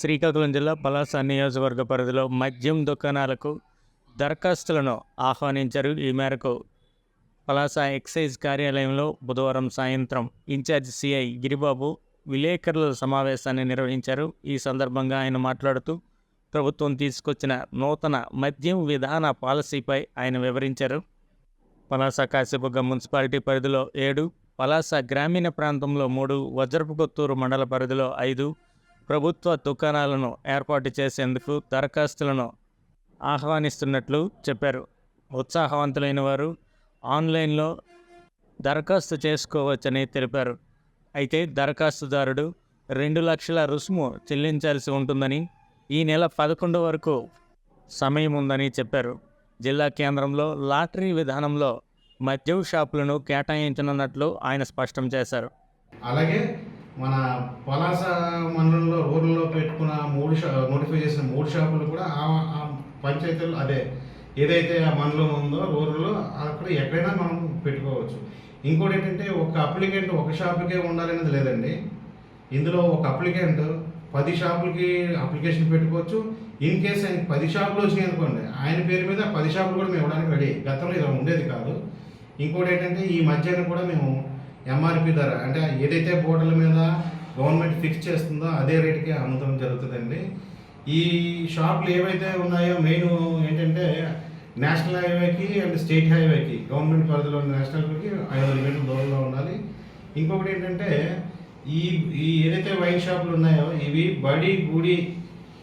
శ్రీకాకుళం జిల్లా పలాస నియోజకవర్గ పరిధిలో మద్యం దుకాణాలకు దరఖాస్తులను ఆహ్వానించారు. ఈ మేరకు పలాస ఎక్సైజ్ కార్యాలయంలో బుధవారం సాయంత్రం ఇన్ఛార్జ్ సిఐ గిరిబాబు విలేకరుల సమావేశాన్ని నిర్వహించారు. ఈ సందర్భంగా ఆయన మాట్లాడుతూ ప్రభుత్వం తీసుకొచ్చిన నూతన మద్యం విధాన పాలసీపై ఆయన వివరించారు. పలాస కాశీబుగ్గ మున్సిపాలిటీ పరిధిలో ఏడు పలాస గ్రామీణ ప్రాంతంలో మూడు వజ్రపు కొత్తూరు మండల పరిధిలో ఐదు ప్రభుత్వ దుకాణాలను ఏర్పాటు చేసేందుకు దరఖాస్తులను ఆహ్వానిస్తున్నట్లు చెప్పారు. ఉత్సాహవంతులైన వారు ఆన్లైన్లో దరఖాస్తు చేసుకోవచ్చని తెలిపారు. అయితే దరఖాస్తుదారుడు రెండు లక్షల రుసుము చెల్లించాల్సి ఉంటుందని ఈ నెల పదకొండు వరకు సమయం ఉందని చెప్పారు. జిల్లా కేంద్రంలో లాటరీ విధానంలో మద్యం షాపులను కేటాయించనున్నట్లు ఆయన స్పష్టం చేశారు. అలాగే మన పలాస మండలంలో ఊర్లో పెట్టుకున్న మూడు షా నోటిఫై చేసిన మూడు షాపులు కూడా ఆ ఆ పంచాయతీలు అదే ఏదైతే ఆ మండలం ఉందో ఊర్లో అక్కడ ఎక్కడైనా మనం పెట్టుకోవచ్చు. ఇంకోటి ఏంటంటే ఒక అప్లికెంట్ ఒక షాపుకే ఉండాలనేది లేదండి. ఇందులో ఒక అప్లికెంట్ పది షాపులకి అప్లికేషన్ పెట్టుకోవచ్చు. ఇన్ కేస్ ఆయన పది షాపులు వచ్చినాయి అనుకోండి ఆయన పేరు మీద పది షాపులు కూడా మేము ఇవ్వడానికి రెడీ. గతంలో ఇలా ఉండేది కాదు. ఇంకోటి ఏంటంటే ఈ మధ్యాహ్నం కూడా మేము ఎంఆర్పి ధర అంటే ఏదైతే బోర్డుల మీద గవర్నమెంట్ ఫిక్స్ చేస్తుందో అదే రేటుకి అమ్ముతాం జరుగుతుందండి. ఈ షాపులు ఏవైతే ఉన్నాయో మెయిన్ ఏంటంటే నేషనల్ హైవేకి అండ్ స్టేట్ హైవేకి గవర్నమెంట్ పరిధిలో ఉన్న నేషనల్ హైవేకి ఐదు వందల మీటర్ల దూరంలో ఉండాలి. ఇంకొకటి ఏంటంటే ఈ ఈ ఏదైతే వైన్ షాపులు ఉన్నాయో ఇవి బడి గుడి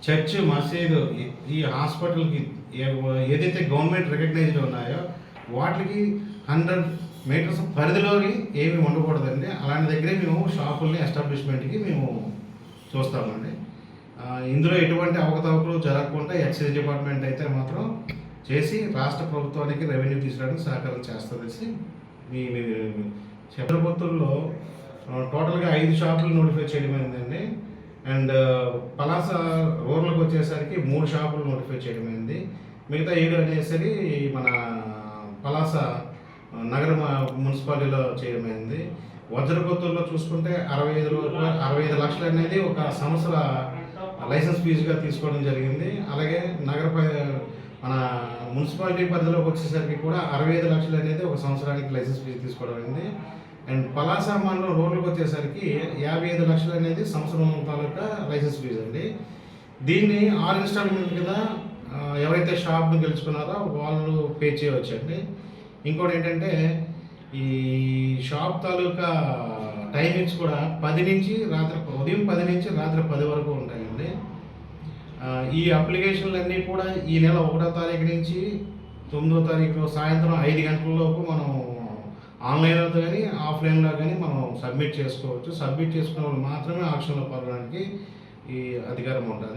చర్చ్ మసీదు ఈ- హాస్పిటల్కి ఏదైతే గవర్నమెంట్ రికగ్నైజ్డ్ ఉన్నాయో వాటికి హండ్రెడ్ మీటర్స్ పరిధిలోని ఏమి ఉండకూడదండి. అలాంటి దగ్గరే మేము షాపుల్ని ఎస్టాబ్లిష్మెంట్కి మేము చూస్తామండి. ఇందులో ఎటువంటి అవకతవకలు జరగకుండా ఎక్సైజ్ డిపార్ట్మెంట్ అయితే మాత్రం చేసి రాష్ట్ర ప్రభుత్వానికి రెవెన్యూ తీసుకురావడానికి సహకారం చేస్తుందనేసి మీ చంద్రపుత్తూరులో టోటల్గా ఐదు షాపులు నోటిఫై చేయడం అయిందండి. అండ్ పలాస రూరల్కి వచ్చేసరికి మూడు షాపులు నోటిఫై చేయడం అయింది. మిగతా ఏడు అనేసరి మన పలాస నగర మున్సిపాలిటీలో చేయడమైంది. అయింది చూసుకుంటే అరవై ఐదు రూపాయలు అరవై ఐదు లక్షలు అనేది ఒక సంవత్సర లైసెన్స్ ఫీజుగా తీసుకోవడం జరిగింది. అలాగే నగర మన మున్సిపాలిటీ పరిధిలోకి వచ్చేసరికి కూడా అరవై ఐదు లక్షలు అనేది ఒక సంవత్సరానికి లైసెన్స్ ఫీజు తీసుకోవడం అయింది. అండ్ పలాస మండలం రోడ్లకు వచ్చేసరికి యాభై ఐదు లక్షలు అనేది సంవత్సరం తాలూకా లైసెన్స్ ఫీజు అండి. దీన్ని ఆరు ఇన్స్టాల్మెంట్ కింద ఎవరైతే షాప్ను గెలుచుకున్నారో వాళ్ళు పే చేయవచ్చండి. ఇంకోటి ఏంటంటే ఈ షాప్ తాలూకా టైమింగ్స్ కూడా పది నుంచి రాత్రి ఉదయం పది నుంచి రాత్రి పది వరకు ఉంటాయండి. ఈ అప్లికేషన్లన్నీ కూడా ఈ నెల ఒకటో తారీఖు నుంచి తొమ్మిదో తారీఖు సాయంత్రం ఐదు గంటలలోపు మనం ఆన్లైన్లో కానీ ఆఫ్లైన్లో కానీ మనం సబ్మిట్ చేసుకోవచ్చు. సబ్మిట్ చేసుకున్న వాళ్ళు మాత్రమే ఆక్షన్లో పాల్గొనడానికి ఈ అధికారం ఉంటుంది.